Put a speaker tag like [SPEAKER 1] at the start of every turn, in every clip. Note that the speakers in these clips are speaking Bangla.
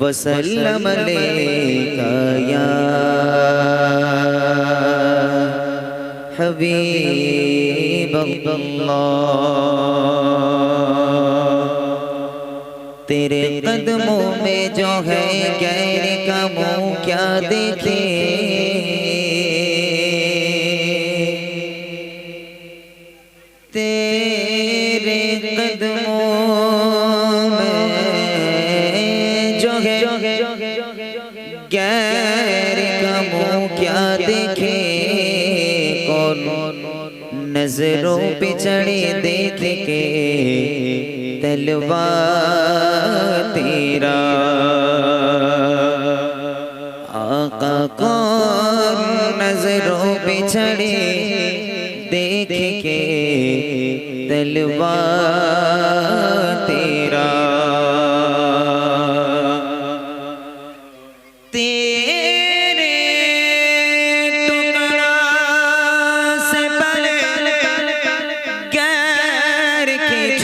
[SPEAKER 1] وسلم یا حبیب اللہ تیرے قدموں میں جو ہے غیر کا منہ کیا دیکھے में जो है गैर का मुँह क्या देखे? कौन नज़रों पे चढ़े देख के? तलवा तेरा। आका कौन नज़रों पे चढ़े देख के? तलवा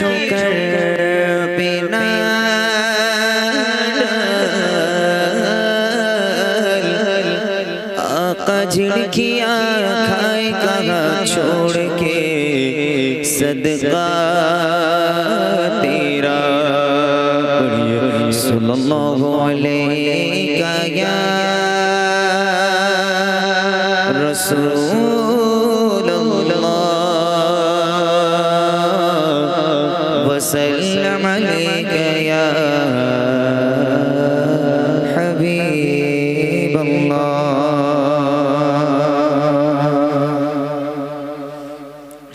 [SPEAKER 1] के ठोकर बिना आका झिड़किया खाए कहा छोड़ के सदका तेरा सल्लल्लाहु अलैहि या وسلم عليك يا حبيب الله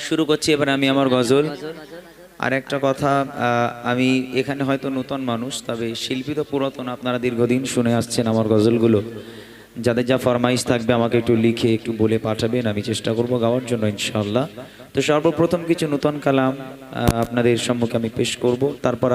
[SPEAKER 1] শুরু করছি এবার আমি আমার গজল। আর একটা কথা আমি এখানে হয়তো নতুন মানুষ, তবে শিল্পী তো পুরাতন, আপনারা দীর্ঘদিন শুনে আসছেন আমার গজলগুলো। যাদের যা ফরমাইশ থাকবে আমাকে একটু লিখে, একটু বলে পাঠাবেন, আমি চেষ্টা করব গাওয়ার জন্য ইনশাল্লাহ তো সর্বপ্রথম কিছু নূতন কালাম আপনাদের সম্মুখে আমি পেশ করব। তারপর